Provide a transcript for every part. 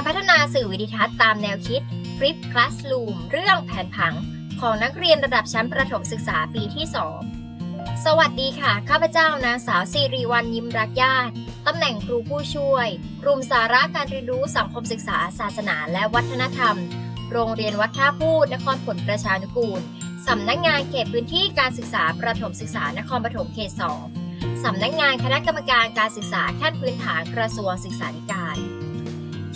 การพัฒนาสื่อวิดิทัศน์ตามแนวคิด Flip Classroom เรื่องแผนผังของนักเรียนระดับชั้นประถมศึกษาปีที่ 2 สวัสดีค่ะ ข้าพเจ้านางสาวสิริวัลยิ้มรักญาติ ตำแหน่งครูผู้ช่วย กลุ่มสาระการเรียนรู้สังคมศึกษา ศาสนา และวัฒนธรรม โรงเรียนวัดท่าพูด นครผลประชานุกูล สำนักงานเขตพื้นที่การศึกษาประถมศึกษานครปฐมเขต 2 สำนักงานคณะกรรมการการศึกษาขั้นพื้นฐานกระทรวงศึกษาธิการ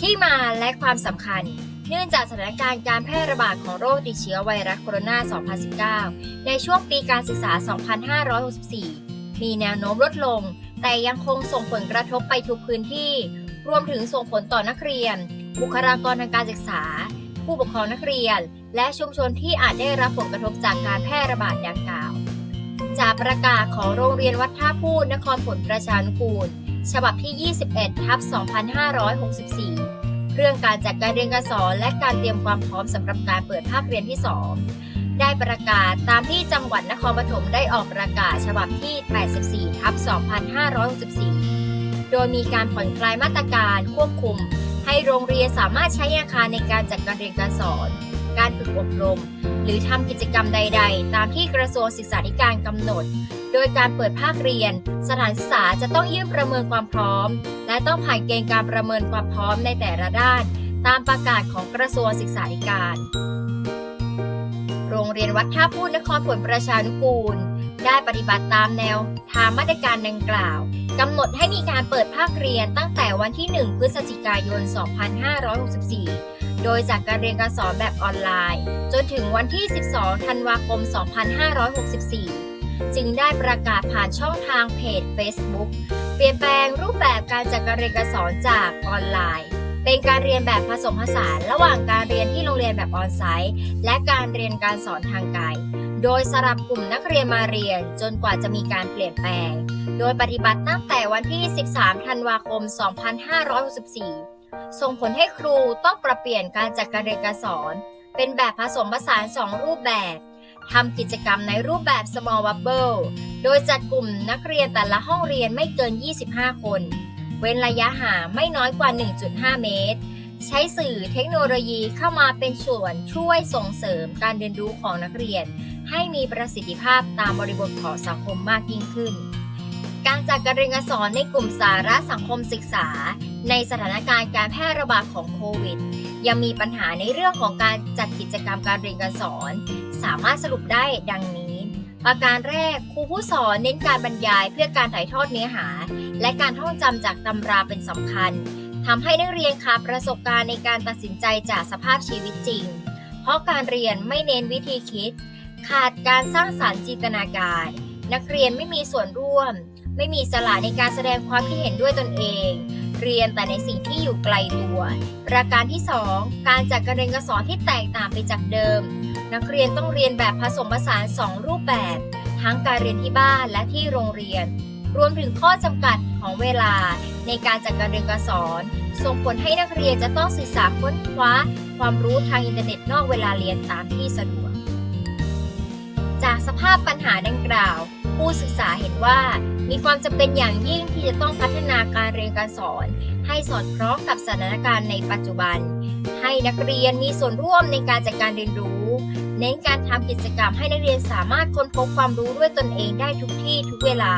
ที่มาและความสำคัญ เนื่องจากสถานการณ์การแพร่ระบาดของโรคติดเชื้อไวรัสโคโรนา 2019 ในช่วงปีการศึกษา 2564 มีแนวโน้มลดลง แต่ยังคงส่งผลกระทบไปทุกพื้นที่ รวมถึงส่งผลต่อนักเรียน บุคลากรทางการศึกษา ผู้ปกครองนักเรียน และชุมชนที่อาจได้รับผลกระทบจากการแพร่ระบาดดังกล่าว จากประกาศของโรงเรียนวัดท่าพูดนครผลประชานุกูล ฉบับที่ 21 ทับ 2564 เรื่องการจัดการเรียนการสอนและการเตรียมความพร้อมสำหรับการเปิดภาคเรียนที่ 2 ได้ประกาศตามที่จังหวัดนครปฐมได้ออกประกาศฉบับที่ 84 ทับ 2564 โดยมีการผ่อนคลายมาตรการควบคุม ให้โรงเรียนสามารถใช้อาคารในการจัดการเรียนการสอน การฝึกอบรม หรือทำกิจกรรมใด ๆ ตามที่กระทรวงศึกษาธิการกำหนด โดยการเปิดภาคเรียน สถานศึกษาจะต้องยื่นประเมินความพร้อม และต้องผ่านเกณฑ์การประเมินความพร้อมในแต่ละด้าน ตามประกาศของกระทรวงศึกษาธิการ โรงเรียนวัดท่าพูดนครผลประชานุกูล ได้ปฏิบัติตามแนวทางมาตรการดังกล่าวกำหนดให้มีการเปิดภาคเรียนตั้งแต่วันที่ 1 พฤศจิกายน 2564 โดยจากการเรียนการสอนแบบออนไลน์ จนถึงวันที่ 12 ธันวาคม 2564 จึงได้ประกาศผ่านช่องทางเพจ Facebook เปลี่ยนแปลงรูปแบบการจัดการเรียนการสอนจากออนไลน์ เป็นการเรียนแบบผสมผสานระหว่างการเรียนที่โรงเรียนแบบออนไซต์ และการเรียนการสอนทางไกล โดยสลับกลุ่มนักเรียนมาเรียนจนกว่าจะมีการเปลี่ยนแปลง โดยปฏิบัติตั้งแต่วันที่ 13 ธันวาคม 2564 ส่งผลให้ครูต้องปรับเปลี่ยนการจัดการเรียนการสอน เป็นแบบผสมผสาน 2 รูปแบบ ทำกิจกรรมในรูปแบบ small bubble โดยจัดกลุ่มนักเรียนแต่ละห้องเรียนไม่เกิน 25 คน เว้นระยะห่างไม่น้อยกว่า 1.5 เมตร ใช้สื่อเทคโนโลยีเข้ามาเป็นส่วนช่วยส่งเสริมการเรียนรู้ของนักเรียน ให้มีประสิทธิภาพตามบริบทของสังคมมากยิ่งขึ้น การจัดการเรียนการสอนในกลุ่มสาระสังคมศึกษา ในสถานการณ์การแพร่ระบาดของโควิดยังมีปัญหาในเรื่องของการจัดกิจกรรมการเรียนการสอน สามารถสรุปได้ดังนี้ ประการแรกครูผู้สอนเน้นการบรรยายเพื่อการถ่ายทอดเนื้อหา และการท่องจำจากตำราเป็นสำคัญทำให้นักเรียนขาดประสบการณ์ในการตัดสินใจจากสภาพชีวิตจริง เพราะการเรียนไม่เน้นวิธีคิด ขาดการสร้างสารรค์จินตนาการ นักเรียนไม่มีส่วนร่วม ไม่มีสละในการแสดงความคิดเห็นด้วยตนเอง เรียนแต่ในสิ่งที่อยู่ไกลตัว ประการที่ 2 การจัดการเรียนการสอนที่แตกต่างไปจากเดิม นักเรียนต้องเรียนแบบผสมผสาน 2 รูปแบบ ทั้งการเรียนที่บ้านและที่โรงเรียน รวมถึงข้อจำกัดของเวลาในการจัดการเรียนการสอน ส่งผลให้นักเรียนจะต้องศึกษาค้นคว้า ความรู้ทางอินเทอร์เน็ตนอกเวลาเรียนตามที่สะดวก จากสภาพปัญหาดังกล่าว ผู้ศึกษาเห็นว่า มีความจำเป็นอย่างยิ่งที่จะต้องพัฒนาการเรียนการสอน ให้สอดคล้องกับสถานการณ์ในปัจจุบัน ให้นักเรียนมีส่วนร่วมในการจัดการเรียนรู้ เน้นการทำกิจกรรมให้นักเรียนสามารถค้นพบความรู้ด้วยตนเองได้ทุกที่ทุกเวลา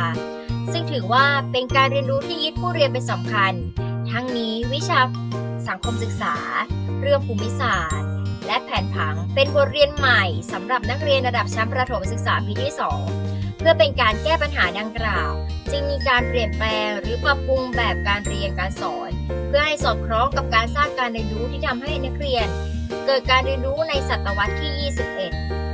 ซึ่งถือว่าเป็นการเรียนรู้ที่ยึดผู้เรียนเป็นสำคัญ ทั้งนี้วิชาสังคมศึกษา เรื่องภูมิศาสตร์และแผนผังเป็นบทเรียนใหม่สำหรับนักเรียนระดับชั้นประถมศึกษาปีที่ 2 พื่อเป็นการแก้ปัญหาดังกล่าว จึงมีการเปลี่ยนแปลงหรือปรับปรุงแบบการเรียนการสอน เพื่อให้สอดคล้องกับการสร้างการเรียนรู้ที่ทำให้นักเรียน เกิดการเรียนรู้ในศตวรรษที่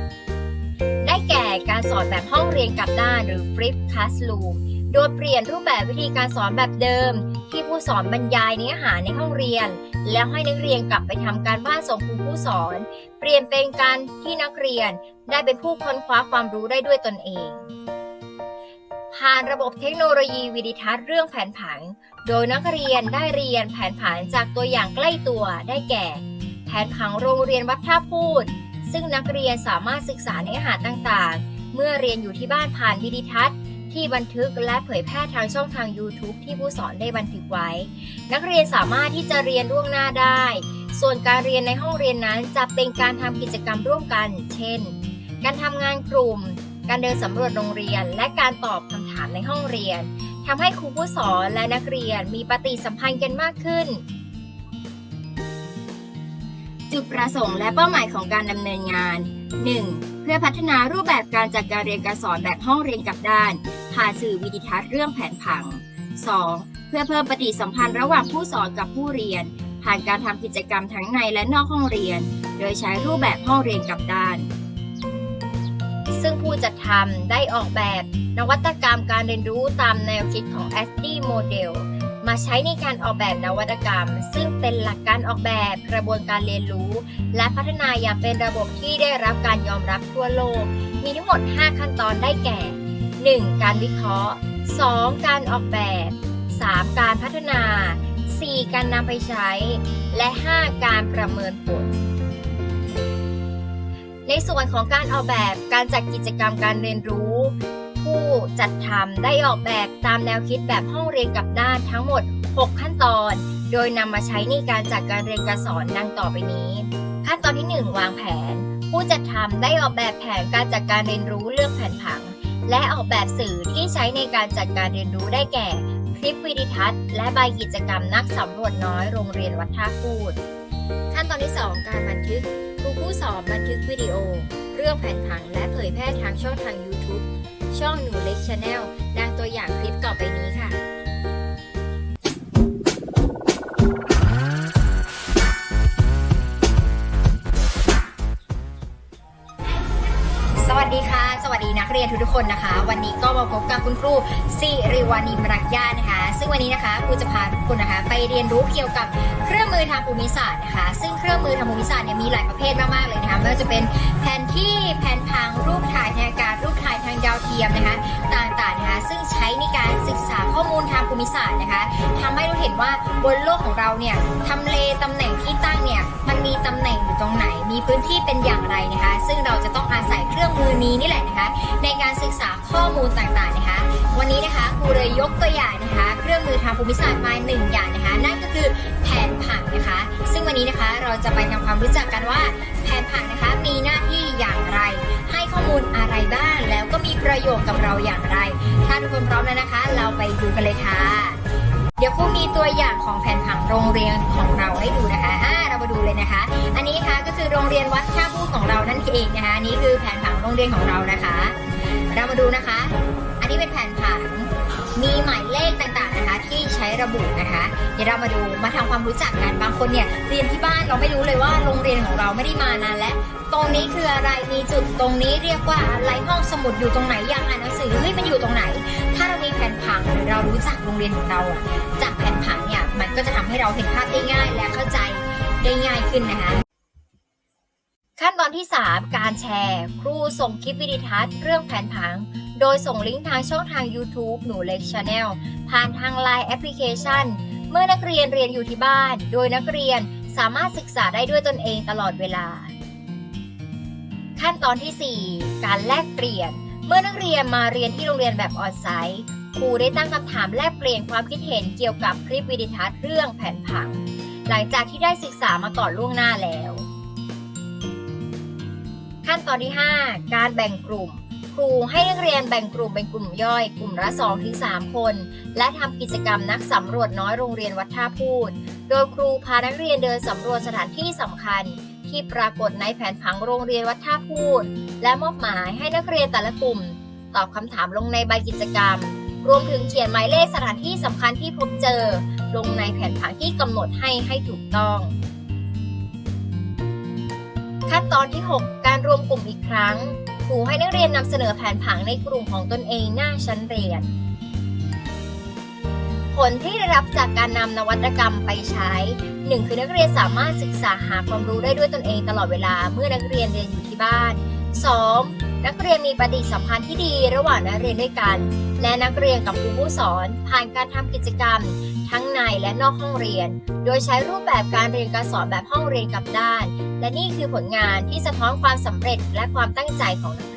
21 ได้แก่การสอนแบบห้องเรียนกลับด้านหรือ Flip Classroom โดยเปลี่ยนรูปแบบวิธีการสอนแบบเดิม ที่ผู้สอนบรรยายเนื้อหาในห้องเรียน แล้วให้นักเรียนกลับไปทำการบ้านส่งครูผู้สอน เปลี่ยนเป็นการที่นักเรียนได้เป็นผู้ค้นคว้าความรู้ได้ด้วยตนเอง ผ่านระบบเทคโนโลยีวิดิทัศน์เรื่องแผนผัง โดยนักเรียนได้เรียนแผนผังจากตัวอย่างใกล้ตัวได้แก่ แผนผังโรงเรียนวัดท่าพูด ซึ่งนักเรียนสามารถศึกษาเนื้อหาต่างๆ เมื่อเรียนอยู่ที่บ้านผ่านวิดิทัศน์ที่บันทึกและเผยแพร่ทางช่องทาง YouTube ที่ผู้สอนได้บันทึกไว้ นักเรียนสามารถที่จะเรียนล่วงหน้าได้ ส่วนการเรียนในห้องเรียนนั้นจะเป็นการทำกิจกรรมร่วมกัน เช่น การทำงานกลุ่ม การเดินสำรวจโรงเรียน และการตอบคำถามในห้องเรียนทำให้ครูผู้สอนและนักเรียนมีปฏิสัมพันธ์กันมากขึ้น จุดประสงค์และเป้าหมายของการดำเนินงาน 1. เพื่อพัฒนารูปแบบการจัดการเรียนการสอนแบบห้องเรียนกับด้าน ผ่านสื่อวิดิทัศน์เรื่องแผนผัง 2. เพื่อเพิ่มปฏิสัมพันธ์ระหว่างผู้สอนกับผู้เรียน ผ่านการทำกิจกรรมทั้งในและนอกห้องเรียน โดยใช้รูปแบบห้องเรียนกับด้าน ซึ่งผู้จัดทำได้ออกแบบนวัตกรรมการเรียนรู้ตามแนวคิดของ a s d Model มาใช้ในการออกแบบนวัตกรรม ซึ่งเป็นหลักการออกแบบกระบวนการเรียนรู้ และพัฒนาอย่างเป็นระบบที่ได้รับการยอมรับทั่วโลก มีทั้งหมด 5 ขั้นตอนได้แก่ 1. การวิเคราะห์ 2. การออกแบบ 3. การพัฒนา 4. การนำไปใช้ และ 5. การประเมินผล ในส่วนของการออกแบบการจัดกิจกรรมการเรียนรู้ ผู้จัดทำได้ออกแบบตามแนวคิดแบบห้องเรียนกับด้านทั้งหมด 6 ขั้นตอน โดยนำมาใช้ในการจัดการเรียนการสอนดังต่อไปนี้ ขั้นตอนที่ 1 วางแผน ผู้จัดทำได้ออกแบบแผนการจัดการเรียนรู้เรื่องแผนผัง และออกแบบสื่อที่ใช้ในการจัดการเรียนรู้ได้แก่คลิปวิดีทัศน์และใบกิจกรรมนักสำรวจน้อยโรงเรียนวัดท่าพูด ขั้นตอนที่ 2 การบันทึก รูผู้สอนบันทึกวิดีโอ เรื่องแผนผังและเผยแพร่ทางช่องทาง YouTube ช่องหนูเล็กชาแนลดังตัวอย่างคลิปต่อไปนี้ค่ะ ดีค่ะ สวัสดีนักเรียนทุกๆคนนะคะ วันนี้ก็มาพบกับคุณครูสิริวานีมรักญาตินะคะ ซึ่งวันนี้นะคะครูจะพาทุกคนนะคะ ไปเรียนรู้เกี่ยวกับเครื่องมือทางภูมิศาสตร์นะคะ ซึ่งเครื่องมือทางภูมิศาสตร์เนี่ยมีหลายประเภทมากๆเลยนะคะไม่ว่าจะเป็นแผนที่แผนพังรูปถ่ายทางอากาศรูปถ่ายทาง ต่างๆนะคะซึ่งใช้ในการศึกษาข้อมูลทางภูมิศาสตร์นะคะทำให้เราเห็นว่าบนโลกของเราเนี่ยทำเลตำแหน่งที่ตั้งเนี่ยมันมีตำแหน่งอยู่ตรงไหน มีพื้นที่เป็นอย่างไรนะคะ ซึ่งเราจะต้องอาศัยเครื่องมือนี้นี่แหละนะคะ ในการศึกษาข้อมูลต่างๆนะคะ วันนี้นะคะครูเลยยกตัวอย่าง เครื่องมือทางภูมิศาสตร์มาหนึ่งอย่างนะคะ นั่นก็คือแผนผังนะคะ ซึ่งวันนี้นะคะเราจะไปทำความรู้จักกันว่า แผนผังนะคะมีหน้าที่อย่างไร ให้ข้อมูลอะไรบ้าง แล้วก็มีประโยชน์กับเราอย่างไร ถ้าทุกคนพร้อมแล้วนะคะ เราไปดูกันเลยค่ะ เดี๋ยวครูมีตัวอย่างของแผนผังโรงเรียนของเราให้ดูนะคะอ่าเรามาดูเลยนะคะ อันนี้นะคะก็คือโรงเรียนวัดท่าพูของเรานั่นเองนะคะ นี่คือแผนผังโรงเรียนของเรานะคะ เรามาดูนะคะ อันนี้เป็นแผนผังมีหมายเลขต่างๆ ที่ใช้ระบุนะคะ เดี๋ยวเรามาดูมาทำความรู้จักกันบางคนเนี่ยเรียนที่บ้านเราไม่รู้เลยว่าโรงเรียนของเราไม่ได้มานานแล้วตรงนี้คืออะไรมีจุดตรงนี้เรียกว่าอะไรห้องสมุดอยู่ตรงไหนยากอ่านหนังสือเฮ้ยมันอยู่ตรงไหน ถ้าเรามีแผนผังหรือเรารู้จักโรงเรียนของเราอะจากแผนผังเนี่ยมันก็จะทำให้เราเห็นภาพได้ง่ายและเข้าใจได้ง่ายขึ้นนะคะ ขั้นตอนที่ 3 การแชร์ ครูส่งคลิปวิดีทัศน์เรื่องแผนผัง โดยส่งลิงก์ทางช่องทาง YouTube หนูเล็ก Channel ผ่านทาง Line แอปพลิเคชัน เมื่อนักเรียนเรียนอยู่ที่บ้าน โดยนักเรียนสามารถศึกษาได้ด้วยตนเองตลอดเวลา ขั้นตอนที่ 4 การแลกเปลี่ยน เมื่อนักเรียนมาเรียนที่โรงเรียนแบบออนไซต์ครูได้ตั้งคำถามแลกเปลี่ยนความคิดเห็นเกี่ยวกับคลิปวิดีทัศน์เรื่องแผนผัง หลังจากที่ได้ศึกษามาก่อนล่วงหน้าแล้ว ขั้นตอนที่ 5 การแบ่งกลุ่ม ครูให้นักเรียนแบ่งกลุ่มเป็นกลุ่มย่อย กลุ่มละ2ถึง3คน และทำกิจกรรมนักสำรวจน้อยโรงเรียนวัดท่าพูด โดยครูพานักเรียนเดินสำรวจสถานที่สำคัญ ที่ปรากฏในแผนผังโรงเรียนวัดท่าพูด และมอบหมายให้นักเรียนแต่ละกลุ่ม ตอบคำถามลงในใบกิจกรรม รวมถึงเขียนหมายเลขสถานที่สำคัญที่พบเจอ ลงในแผนผังที่กำหนดให้ให้ถูกต้อง ขั้นตอนที่ 6 การรวมกลุ่มอีกครั้งครูให้นักเรียนนำเสนอแผนผังในกลุ่มของตนเองหน้าชั้นเรียน ผลที่ได้รับจากการนำนวัตกรรมไปใช้ 1. คือนักเรียนสามารถศึกษาหาความรู้ได้ด้วยตนเองตลอดเวลาเมื่อนักเรียนเรียนอยู่ที่บ้าน 2. นักเรียน มีปฏิสัมพันธ์ที่ดีระหว่างนักเรียนด้วยกัน และนักเรียนกับครูผู้สอน ผ่านการทำกิจกรรม ทั้งในและนอกห้องเรียน โดยใช้รูปแบบการเรียนการสอนแบบห้องเรียนกับด้าน และนี่คือผลงานที่สะท้อนความสำเร็จและความตั้งใจของนัก